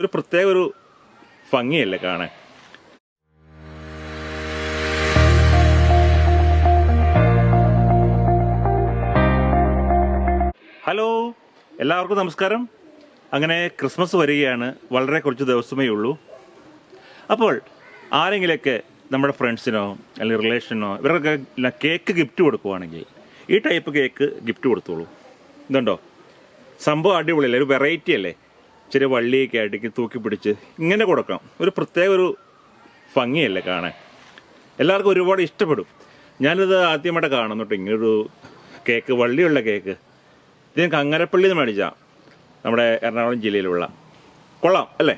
ഒരു പ്രത്യേക ഒരു ഭംഗിയല്ലേ കാണാൻ? ഹലോ എല്ലാവർക്കും നമസ്കാരം. അങ്ങനെ ക്രിസ്മസ് വരികയാണ്. വളരെ കുറച്ച് ദിവസമേ ഉള്ളൂ. അപ്പോൾ ആരെങ്കിലൊക്കെ നമ്മുടെ ഫ്രണ്ട്സിനോ അല്ലെങ്കിൽ റിലേഷനോ ഇവർക്കൊക്കെ കേക്ക് ഗിഫ്റ്റ് കൊടുക്കുവാണെങ്കിൽ ഈ ടൈപ്പ് കേക്ക് ഗിഫ്റ്റ് കൊടുത്തോളൂ. ഇതുണ്ടോ? സംഭവം അടിപൊളിയല്ലേ? ഒരു വെറൈറ്റി അല്ലേ? ചെറിയ വള്ളിയൊക്കെ ആയിട്ട് തൂക്കി പിടിച്ച് ഇങ്ങനെ കൊടുക്കാം ഒരു പ്രത്യേക ഒരു ഭംഗിയല്ലേ കാണാൻ. എല്ലാവർക്കും ഒരുപാട് ഇഷ്ടപ്പെടും. ഞാനിത് ആദ്യമായിട്ട് കാണുന്നു കേട്ടോ ഇങ്ങനൊരു കേക്ക് വള്ളിയുള്ള കേക്ക്. ഇത് ഞാൻ കങ്ങരപ്പള്ളിയിൽ നിന്ന് മേടിച്ചാൽ നമ്മുടെ എറണാകുളം ജില്ലയിലുള്ള. കൊള്ളാം അല്ലേ?